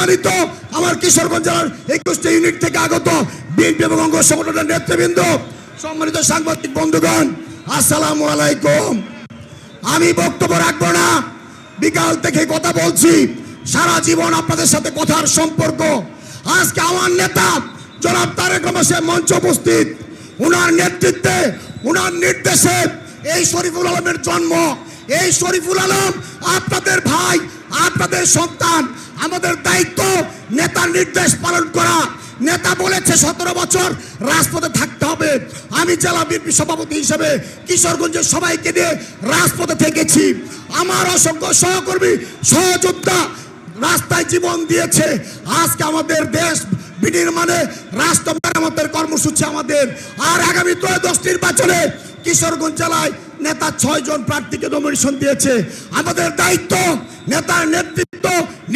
সম্মানিত আমার কিশোরগঞ্জ জেলার একুশটি ইউনিট থেকে আগত বিএনপি এবং অঙ্গ সংগঠনের নেতৃবৃন্দ, সম্মানিত সাংবাদিক বন্ধুগণ, আসসালামু আলাইকুম। আমি বক্তব্য রাখব না, বিকাল থেকে কথা বলছি, সারা জীবন আপনাদের সাথে কথার সম্পর্ক। আজকে আমার নেতা, জনাব তারেক রহমান মঞ্চ উপস্থিত। উনার নেতৃত্বে, উনার নির্দেশে এই শরীফুল আলমের জন্ম। এই শরীফুল আলম আপনাদের ভাই, আপনাদের সন্তান আমাদের দায়িত্ব নেতার নির্দেশ পালন করা। নেতা বলেছে সতেরো বছর রাজপথে থাকতে হবে। আমি জেলা বিএনপি সভাপতি হিসেবে কিশোরগঞ্জের সবাইকে নিয়ে রাজপথে থেকেছি। আমার অসংখ্য সহকর্মী, সহযোদ্ধা রাস্তায় জীবন দিয়েছে। আজকে আমাদের দেশ বিনির্মাণে রাষ্ট্র মেরামতের কর্মসূচি আমাদের। আর আগামী ত্রয়োদশ নির্বাচনে কিশোরগঞ্জ জেলায় নেতা ছয়জন প্রার্থীকে নমিনেশন দিয়েছে। আমাদের দায়িত্ব, নেতার নেতৃত্ব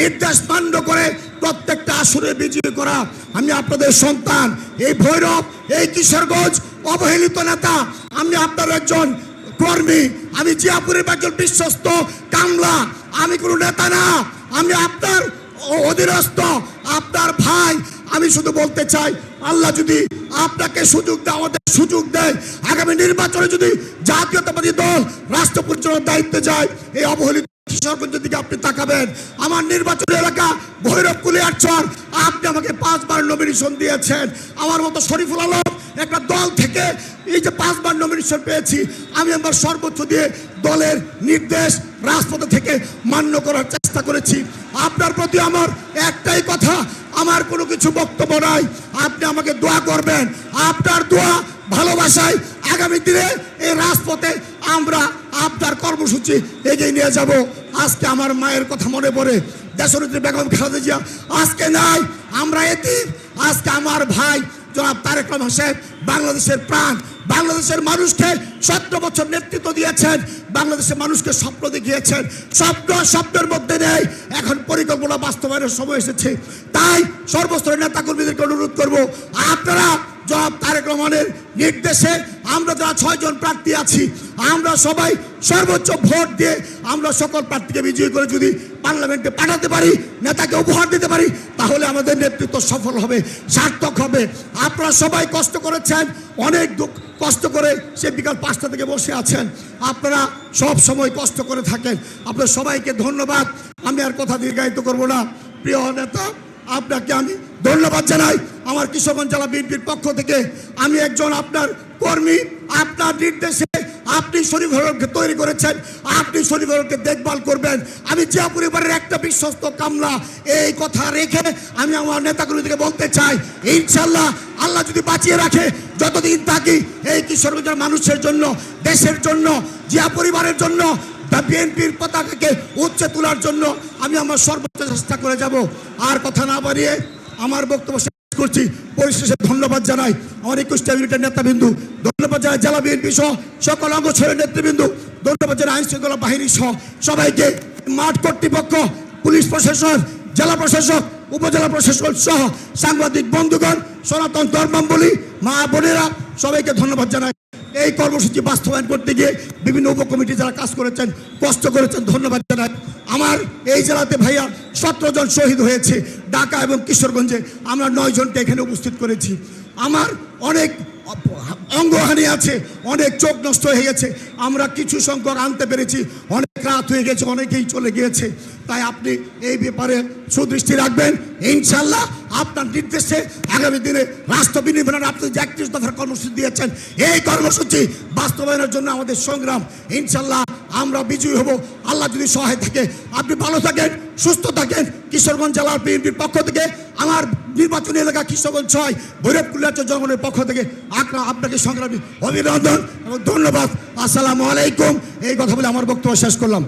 নির্দেশ মান্য করে প্রত্যেকটা আসরে বিজয়ী করা। আমি আপনাদের সন্তান, এই ভৈরব, এই কিশোরগঞ্জ অবহেলিত নেতা, আমি আপনার একজন কর্মী, আমি জিয়াপুরের একজন বিশ্বস্ত কামলা, আমি কোনো নেতা না, আমি আপনার অধীনস্থ, আপনার ভাই। আমি শুধু বলতে চাই, আল্লাহ যদি আপনাকে সুযোগ দেয়, আমাদের সুযোগ দেয়। আগামী নির্বাচনে যদি জাতীয়তাবাদী দল রাষ্ট্র পরিচালনার দায়িত্বে যায়, এই অবহেলিত কিশোরগঞ্জের দিকে আপনি তাকাবেন। আমার নির্বাচনী এলাকা ভৈরব কুলিয়ার কুলিয়ারচর আপনি আমাকে পাঁচবার নমিনেশন দিয়েছেন। আমার মতো শরীফুল আলম একটা দল থেকে এই যে পাঁচবার নমিনেশন পেয়েছি, আমি আমার সর্বোচ্চ দিয়ে দলের নির্দেশ রাজপথে থেকে মান্য করার চেষ্টা করেছি। আপনার প্রতি আমার একটাই কথা, আমার কোনো কিছু বক্তব্য নাই। আপনি আমাকে দোয়া করবেন। আপনার দোয়া ভালোবাসায় আগামী দিনে এই রাজপথে আমরা আপনার কর্মসূচি এগিয়ে নিয়ে যাব। আজকে আমার মায়ের কথা মনে পড়ে। দেশনেত্রী বেগম খালেদা জিয়া, আজকে নাই, আমরা এতিম। আজকে আমার ভাই জনাব তারেক রহমান সাহেব বাংলাদেশের প্রাণ, বাংলাদেশের মানুষকে সতেরো বছর নেতৃত্ব দিয়েছেন, বাংলাদেশের মানুষকে স্বপ্ন দেখিয়েছেন। স্বপ্ন স্বপ্নের মধ্যে নেই, এখন পরিকল্পনা বাস্তবায়নের সময় এসেছে। তাই সর্বস্তরের নেতাকর্মীদেরকে অনুরোধ করব, আপনারা জনাব তারেক রহমানের নির্দেশে আমরা যারা ছয়জন প্রার্থী আছি, আমরা সবাই সর্বোচ্চ ভোট দিয়ে আমরা সকল প্রার্থীকে বিজয়ী করে যদি পার্লামেন্টে পাঠাতে পারি, নেতাকে উপহার দিতে পারি, তাহলে আমাদের নেতৃত্ব সফল হবে, সার্থক হবে। আপনারা সবাই কষ্ট করেছেন, অনেক দুঃখ, কষ্ট করে সে বিকাল পাঁচটা থেকে বসে আছেন। আপনারা সব সময় কষ্ট করে থাকেন। আপনার সবাইকে ধন্যবাদ। আমি আর কথা দীর্ঘায়িত করব না। প্রিয় নেতা, আপনাকে আমি ধন্যবাদ জানাই। আমার কিশোরগঞ্জ জেলা বিএনপির পক্ষ থেকে আমি একজন আপনার কর্মী, আপনার নির্দেশে আপনি শরীফ তৈরি করেছেন, আপনি শরীফ দেখভাল করবেন। আমি জিয়া পরিবারের একটা বিশ্বস্ত কামলা, এই কথা রেখে আমি আমার নেতাগুলিকে বলতে চাই ইনশাল্লাহ আল্লাহ যদি বাঁচিয়ে রাখে, যতদিন থাকি এই কিশোরগঞ্জের মানুষের জন্য, দেশের জন্য, জিয়া পরিবারের জন্য বিএনপির পতাকাকে উচ্চে তোলার জন্য আমি আমার সর্বোচ্চ চেষ্টা করে যাব। আর কথা না বাড়িয়ে আমার বক্তব্য করছি। পরিশেষে ধন্যবাদ জানাই আমার একুশটা ইউনিটের নেতাবিন্দু। ধন্যবাদ জানাই জেলা বিএনপি সহ সকল ছেলে নেতৃবৃন্দু। ধন্যবাদ জানাই আইন শৃঙ্খলা বাহিনী সহ সবাইকে। মাঠ কর্তৃপক্ষ, পুলিশ প্রশাসন জেলা প্রশাসক, উপজেলা প্রশাসক সহ সাংবাদিক বন্ধুগণ, সনাতন ধর্মাম্বলী মা বোনেরা, সবাইকে ধন্যবাদ জানাই। এই কর্মসূচি বাস্তবায়ন করতে গিয়ে বিভিন্ন উপকমিটি যারা কাজ করেছেন, কষ্ট করেছেন, ধন্যবাদ জানাই। আমার এই জেলাতে ভাইয়া সতেরো জন শহীদ হয়েছে ঢাকা এবং কিশোরগঞ্জে। আমরা নয় জনকে এখানে উপস্থিত করেছি। আমার অনেক অঙ্গহানি আছে, অনেক চোখ নষ্ট হয়ে গেছে। আমরা কিছু সংখ্যক আনতে পেরেছি, অনেক রাত হয়ে গেছে, অনেকেই চলে গিয়েছে। তাই আপনি এই ব্যাপারে সুদৃষ্টি রাখবেন। ইনশাল্লাহ আপনার নির্দেশে আগামী দিনে রাষ্ট্র বিনিময়ের আপনি যে একত্রিশ দফার কর্মসূচি দিয়েছেন, এই কর্মসূচি বাস্তবায়নের জন্য আমাদের সংগ্রাম, ইনশাল্লাহ আমরা বিজয়ী হব। আল্লাহ যদি সহায় থাকে, আপনি ভালো থাকেন, সুস্থ থাকেন। কিশোরগঞ্জ জেলার বিএনপির পক্ষ থেকে, আমার নির্বাচনী এলাকা কিশোরগঞ্জ ছয়, ভৈরব কুলিয়াচর জঙ্গলের পক্ষ থেকে আপনার আপনাকে সংগ্রামী অভিনন্দন এবং ধন্যবাদ। আসসালামু আলাইকুম। এই কথা বলে আমার বক্তব্য শেষ করলাম।